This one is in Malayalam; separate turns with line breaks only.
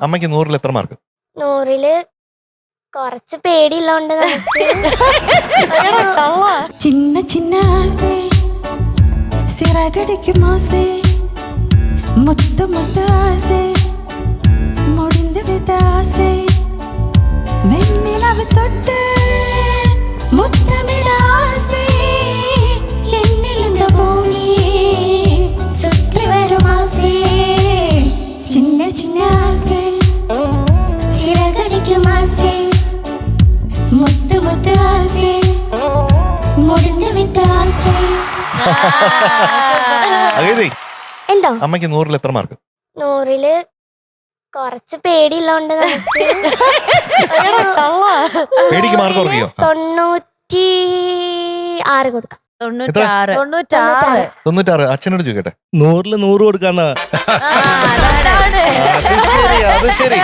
അമ്മയ്ക്ക് നൂറിൽ എത്ര മാർക്ക്
നൂറില് കുറച്ച് പേടിയുള്ളോണ്ട് നമുക്ക് ഒരു
சின்ன சின்ன ஆசை சிறகடிக்கும் ஆசை முத்து முத்து ஆசை முடிந்து விட்ட ஆசை வெண்ணிலவு தொட்டு முத்தமிட ஆசை சின்ன சின்ன ஆசை சிறகடிக்கும் ஆசை முத்து முத்து ஆசை முடிந்து விட்ட ஆசை
അഗതി
എന്തോ
അമ്മയ്ക്ക് നൂറിൽ എത്ര മാർക്ക്
നൂറില് കുറച്ച് പേടിയുള്ളോണ്ട് നമുക്ക് ഒരു
പേടിക്ക് മാർക്ക് കുറയ്ക്കോ ആ,
തൊണ്ണൂറ്റി ആറ് കൊടുക്കാം
തൊണ്ണൂറ്റാറ്.
തൊണ്ണൂറ്റാറ്.
തൊണ്ണൂറ്റാറ്. അച്ഛനോട് ചോദിക്കട്ടെ.
നൂറിൽ നൂറ് കൊടുക്കാന്നാ.
അത് ശരി അത് ശരി.